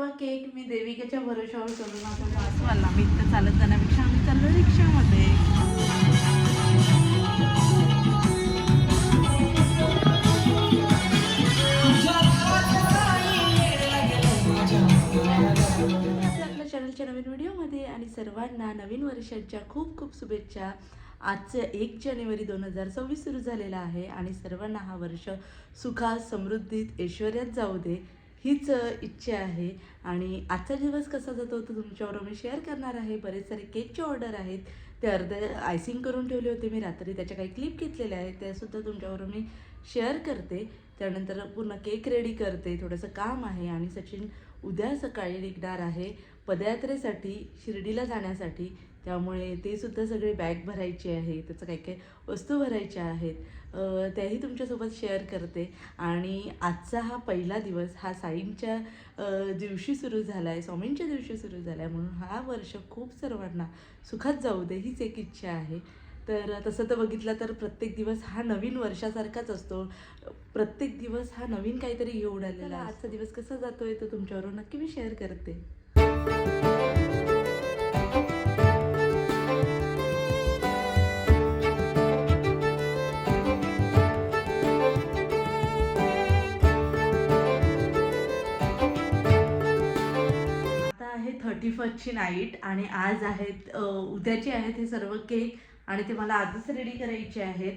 सर्व केक मी देविकेच्या भरोशावर करून आता वाचवायला मी इथं चालत जाण्यापेक्षा आम्ही चाललो रिक्षामध्ये. आपल्या चॅनलच्या नवीन व्हिडिओमध्ये आणि सर्वांना नवीन वर्षाच्या खूप खूप शुभेच्छा. आजचं एक जानेवारी दोन हजार सव्वीस सुरू झालेला आहे आणि सर्वांना हा वर्ष सुखात समृद्धीत ऐश्वर्यात जाऊ दे. हीच इच्छा आहे. आणि आजचा दिवस कसा जातो तो तुमच्याबरोबर मी शेअर करणार आहे. बरेच सारे केकचे ऑर्डर आहेत. ते अर्धे आयसिंग करून ठेवले होते मी. रात्री त्याच्या काही क्लिप घेतलेल्या आहेत. त्यासुद्धा तुमच्याबरोबर मी शेअर करते. त्यानंतर पूर्ण केक रेडी करते. थोडंसं काम आहे आणि सचिन उद्या सकाळी निघणार आहे पदयात्रेसाठी शिर्डीला जाण्यासाठी. त्यामुळे ते सुद्धा सगळे बॅग भरायची आहे त्याचं काही काही वस्तू भरायच्या आहेत. त्याही तुमच्यासोबत शेअर करते. आणि आजचा हा पहिला दिवस हा साईंच्या दिवशी सुरू झाला आहे स्वामींच्या दिवशी सुरू झाला आहे म्हणून हा वर्ष खूप सर्वांना सुखात जाऊ दे हीच एक इच्छा आहे. तर तसं तर बघितलं तर प्रत्येक दिवस हा नवीन वर्षासारखाच असतो. प्रत्येक दिवस हा नवीन काहीतरी घेऊन आलेला. आजचा दिवस कसा जातोय तो तुमच्याबरोबर नक्की मी शेअर करते. आहे फर्स्टची नाईट आणि आज आहेत उद्याची उद्याचे आहेत हे सर्व केक आणि ते मला आजच रेडी करायचे आहेत.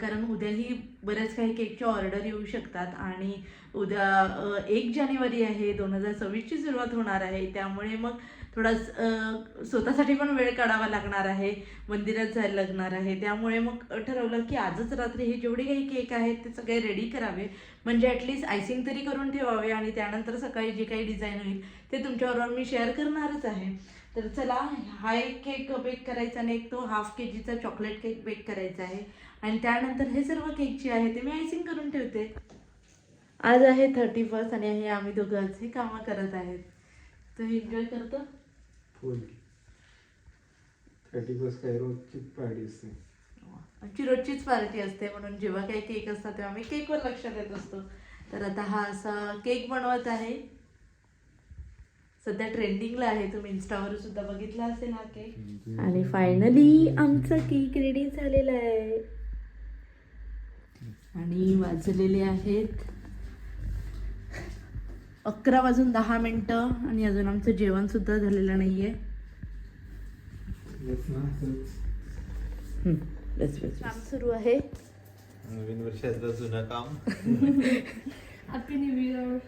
कारण उद्याही बऱ्याच काही केकच्या ऑर्डर येऊ शकतात आणि उद्या एक जानेवारी आहे दोन हजार सव्वीसची सुरुवात होणार आहे. त्यामुळे मग थोडा स्वतःसाठी पण वेळ काढावा लागणार आहे मंदिरात जायला लागणार आहे. त्यामुळे मग ठरवलं की आजच रात्री हे जेवढे काही केक आहेत ते सगळे रेडी करावे. म्हणजे ॲटलिस्ट आयसिंग तरी करून ठेवावे आणि त्यानंतर सकाळी जे काही डिझाईन होईल ते तुमच्याबरोबर मी शेअर करणारच आहे. तर चला हा एक केक बेक करायचा आणि एक तो हाफ के जीचा चॉकलेट केक बेक करायचा आहे. आणि त्यानंतर हे सर्व केक जे आहे ते मी आयसिंग करून ठेवते. आज आहे थर्टी फर्स्ट आणि हे आम्ही दोघांचे कामं करत आहेत. तर एन्जॉय करतो. फुल थर्टी फर्स्ट काय रोजची पार्टी असते. आमची रोजचीच पार्टी असते म्हणून जेव्हा काही केक असतात तेव्हा आम्ही केकवर लक्ष देत असतो. तर आता हा असा केक बनवत आहे. सध्या ट्रेंडिंगला आहे. तुम्ही इन्स्टावर सुद्धा बघितला असेल हा केक आणि फायनली आमचा केक रेडी झालेला आहे. आणि वाजलेले आहेत. अकरा वाजून दहा मिनटं आणि अजून आमचं जेवण सुद्धा झालेलं नाहीये. बस ना असंच. हम्म, बस बस काम सुरू आहे. नवीन वर्षाचं जुनं काम. हॅपी न्यू इयर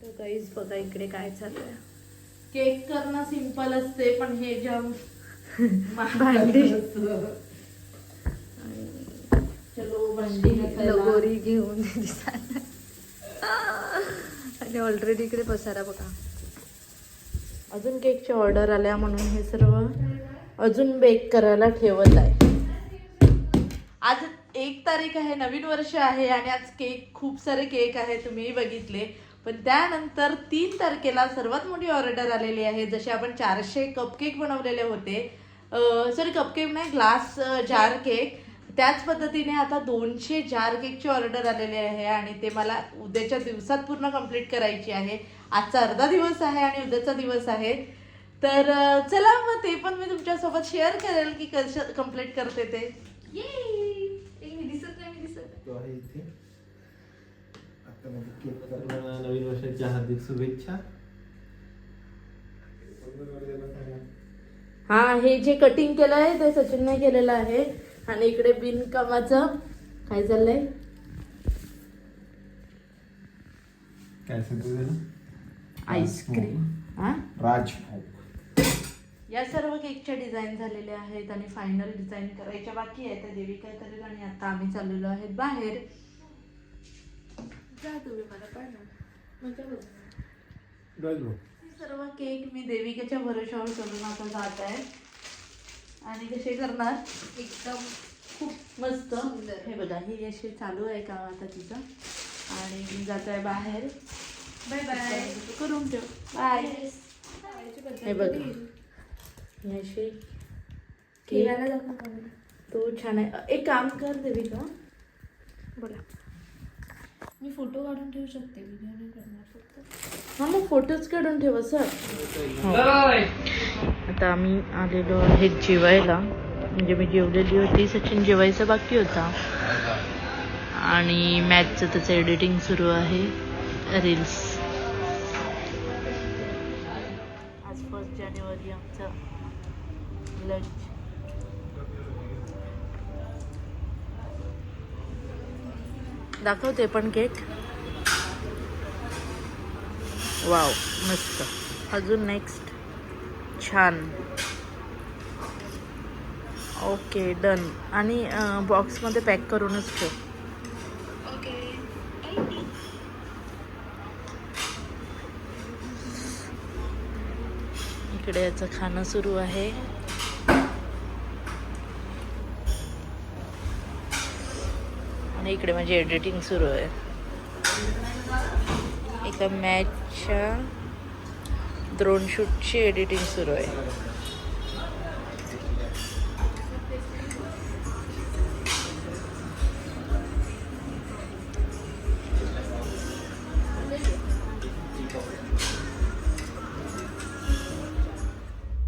तो काहीच बघा इकडे काय चालू आहे केक करणं सिंपल असते पण हे जाम भांडी. लगोरी घेऊन आणि ऑलरेडी इकडे पसारा बघा. अजून केकची ऑर्डर आल्या म्हणून हे सर्व अजून बेक करायला ठेवत आहे. आज एक तारीख आहे नवीन वर्ष आहे आणि आज केक खूप सारे केक आहे तुम्ही बघितले. पण त्यानंतर तीन तारखेला सर्वात मोठी ऑर्डर आलेली आहे. जसे आपण चारशे कपकेक बनवलेले होते. सॉरी कपकेक नाही ग्लास जार केक त्याच पद्धतीने आता दोनशे जार केकची ऑर्डर आलेली आहे आणि ते मला उद्याच्या दिवसात पूर्ण कंप्लीट करायची आहे आजचा अर्धा दिवस आहे आणि उद्याचा दिवस आहे तर चला मग ते पण मी तुमच्यासोबत शेअर करेल की कसं कंप्लीट करते ते Yay! ए, मी दिसत नाही मी दिसत नाही. तो आहे इथे आता मध्ये केक करणार. सर्वांना नवीन वर्षाच्या हार्दिक शुभेच्छा हा हे जे कटिंग केलं आहे ते सचिनने केलेलं आहे आणि इकडे बिनकामाचं काय चाललंय? काय आईस्क्रीम. हा? राजभोग. या सर्व केकच्या डिझाईन झालेल्या आहेत आणि फायनल डिझाईन करायच्या बाकी आहेत. त्या देवी काय करेल आणि आता आम्ही चाललेलो आहेत बाहेर. जा तुम्ही मला पाहिजे हे सर्व केक मी देविकेच्या भरोशावर करून आता जात आहे. आणि कसे करणार. एकदम खूप मस्त. हे बघा ही अशी चालू आहे काम आता तिचं? आणि मी जात आहे बाहेर. Bye bye. करून ठेव. बाय हे बघा. ही अशी तो छान आहे. एक काम कर देविका. बोला. मी फोटो काढून ठेवू शकते. व्हिडिओ नाही करणार फक्त. हा मग फोटोज काढून ठेवा सर आता आम्ही आलेलो आहे जेवायला. म्हणजे मी जेवलेली होती सचिन जेवायचा बाकी होता. आणि मॅचचं त्याचं एडिटिंग सुरू आहे रील्स आज फर्स्ट जानेवारी आमचा लंच दाखवते पण केक वाव मस्त. अजून नेक्स्ट छान. ओके डन आणि बॉक्समध्ये पॅक करूनच ठेव. इकडे याचं खाणं सुरू आहे. आणि इकडे माझी एडिटिंग सुरू आहे. एका मॅचच्या ड्रोन शूटची एडिटिंग सुरू आहे.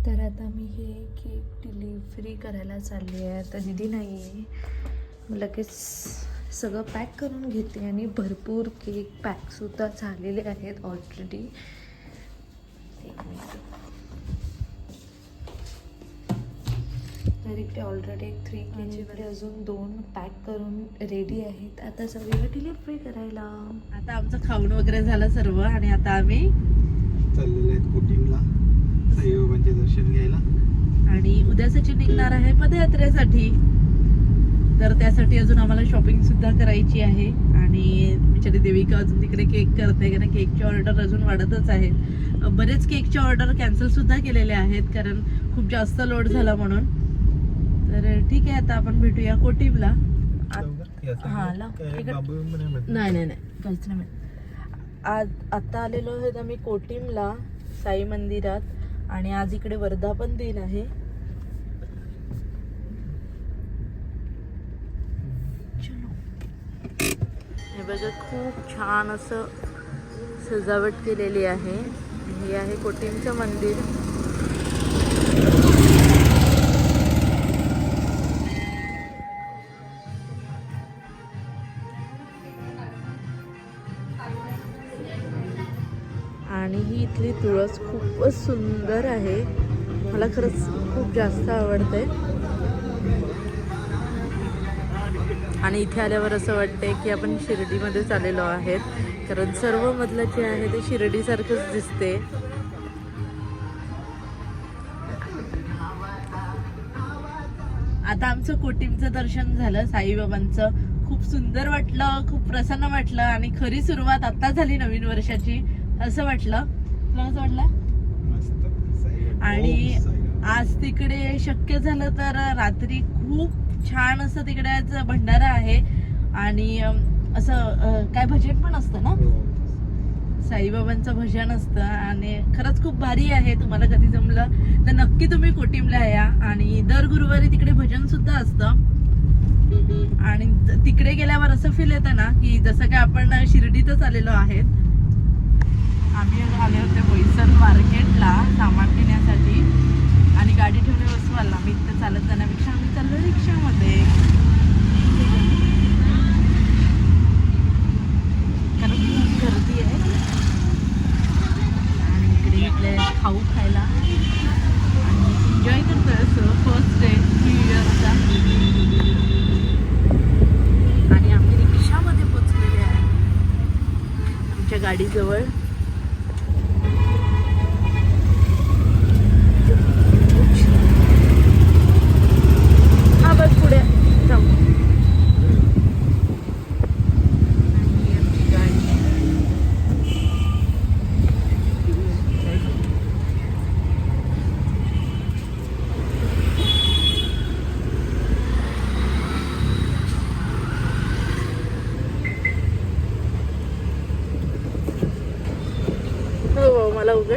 तर आता मी हे केक डिलिव्हरी करायला चालली आहे. आता दिदी नाही आहे मग लगेच सगळं पॅक करून घेते आणि भरपूर केक पॅकसुद्धा झालेले आहेत ऑलरेडी तर इकडे ऑलरेडी एक थ्री के जीमध्ये अजून दोन पॅक करून रेडी आहेत. आता सगळीला डिलिव्हरी करायला. आता आमचं खाऊन वगैरे झालं सर्व आणि आता आम्ही चाललेले आहेत कोटिंगला साईबाबांचे दर्शन घ्यायला. आणि उद्या सचिन निघणार आहे पदयात्रेसाठी. तर त्यासाठी अजून आम्हाला शॉपिंग सुद्धा करायची आहे. आणि बिचारी देविका अजून तिकडे केक करते कारण केकची ऑर्डर अजून वाढतच आहेत बरेच केकच्या ऑर्डर कॅन्सल सुद्धा केलेल्या आहेत कारण खूप जास्त लोड झाला म्हणून. तर ठीक आहे आता आपण भेटूया कोटीमला हा, नाही नाही नाही काहीच नाही. आज आता आलेलो आहेत आम्ही कोटीमला साई मंदिरात आणि आज इकडे वर्धापन दिन आहे. चलो. हे बघा खूप छान असं सजावट केलेली आहे. हे आहे कोटीमचं मंदिर. आणि ही इथली तुळस खूपच सुंदर आहे. मला खरंच खूप जास्त आवडते. आणि इथे आल्यावर असं वाटतंय की आपण शिर्डीमध्ये आलेलो आहेत. कारण सर्व मधलं जे आहे ते शिर्डीसारखंच दिसते. आता आमचं कोटीमचं दर्शन झालं साईबाबांचं. खूप सुंदर वाटलं खूप प्रसन्न वाटलं आणि खरी सुरुवात आता झाली नवीन वर्षाची असं वाटलं. तुला कसं वाटलं? आणि आज तिकडे शक्य झालं तर रात्री खूप छान असं तिकडे आज भंडारा आहे. आणि असं काय भजन पण असतं ना? साईबाबांचं भजन असतं आणि खरंच खूप भारी आहे तुम्हाला कधी जमलं तर नक्की तुम्ही कोटीमला या आणि दर गुरुवारी तिकडे भजन सुद्धा असतं. आणि तिकडे गेल्यावर असं फील येतं ना की जसं काय आपण शिर्डीतच आलेलो आहेत. आम्ही आले होते बोईसर मार्केटला सामान घेण्यासाठी आणि गाडी ठेवली वस्तू आला मी इथं चालत जाण्यापेक्षा आम्ही चाललो रिक्षामध्ये. आमच्या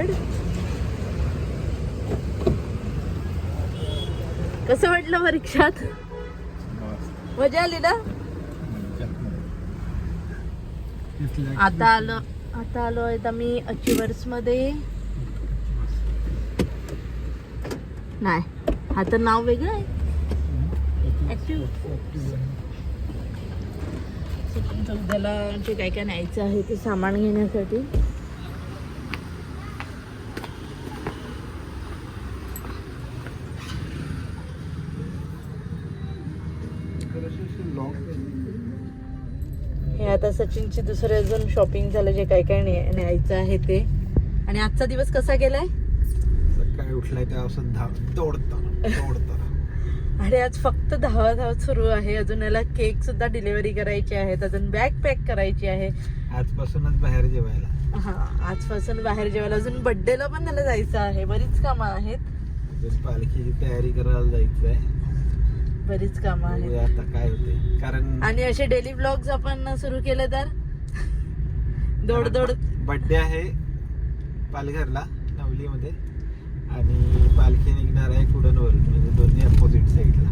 मला कसं वाटलं परीक्षात? मजा आली ना? आता आलो आता आलो आहे आम्ही अचिवर्समध्ये. नाही हा तर नाव वेगळं आहे. उद्याला जे काय काय न्यायचं आहे ते सामान घेण्यासाठी हे आता सचिनची दुसरे अजून शॉपिंग झालं जे काय काय न्या- न्यायचं आहे ते. आणि आजचा दिवस कसा गेलाय? सकाळी उठलाय धाव दौडताना आणि आज फक्त धावा धावत सुरू आहे. अजून याला केक सुद्धा डिलिव्हरी करायची आहेत अजून बॅग पॅक करायची आहे. आजपासूनच बाहेर जेवायला. हा आजपासून बाहेर जेवायला. अजून बर्थडेला पण त्याला जायचं आहे. बरीच कामं आहेत. पालखीची तयारी करायला जायचंय. बरीच कामं आहेत. बघूया आता काय होते. कारण आणि असे डेली ब्लॉग्स आपण सुरू केले तर? दौड दौड. बर्थडे आहे पालघरला नवलीमध्ये. आणि पालखी निघणार आहे कुडनवरून म्हणजे दोन्ही अपोजिट साईडला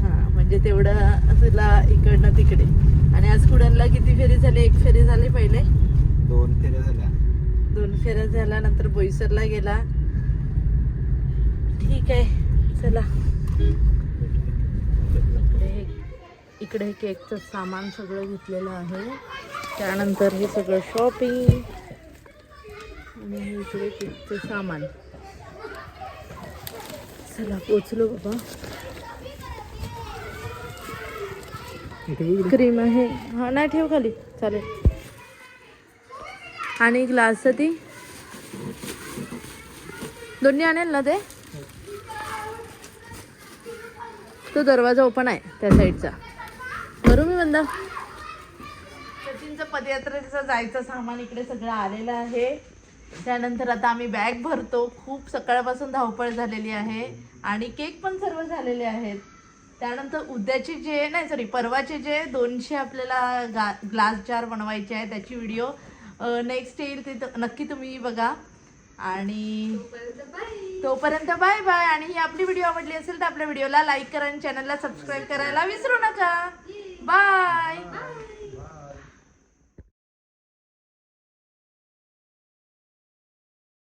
हा म्हणजे तेवढं तुला इकडनं तिकडे. आणि आज कुडनला किती फेरी झाली? एक फेरी झाली पहिले? दोन फेऱ्या झाल्या. दोन फेऱ्या झाल्या नंतर बोईसरला गेला. ठीक आहे चला. इकडे केकचं सामान सगळं घेतलेलं आहे. त्यानंतर हे सगळं शॉपिंग आणि हे इकडे केकचं सामान. चला पोचलो बाबा. क्रीम आहे. हा नाही ठेव खाली. चालेल. आणि ग्लास ती. दोन्ही आणेल ना ते? तो दरवाजा ओपन आहे त्या साईडचा करू मी बंद. सचिनचं पदयात्रेचं जायचं सामान इकडे सगळं आलेलं आहे. त्यानंतर आता आम्ही बॅग भरतो. खूप सकाळपासून धावपळ झालेली आहे. आणि केक पण सर्व झालेले आहेत. त्यानंतर उद्याचे जे नाही सॉरी परवाचे जे दोनशे आपल्याला गा ग्लास जार बनवायचे आहे त्याची व्हिडिओ नेक्स्ट येईल ते नक्की तुम्ही बघा. आणि तोपर्यंत बाय बाय आणि ही आपली व्हिडिओ आवडली असेल तर आपल्या व्हिडिओला लाईक करा आणि चॅनलला सबस्क्राईब करायला विसरू नका. बाय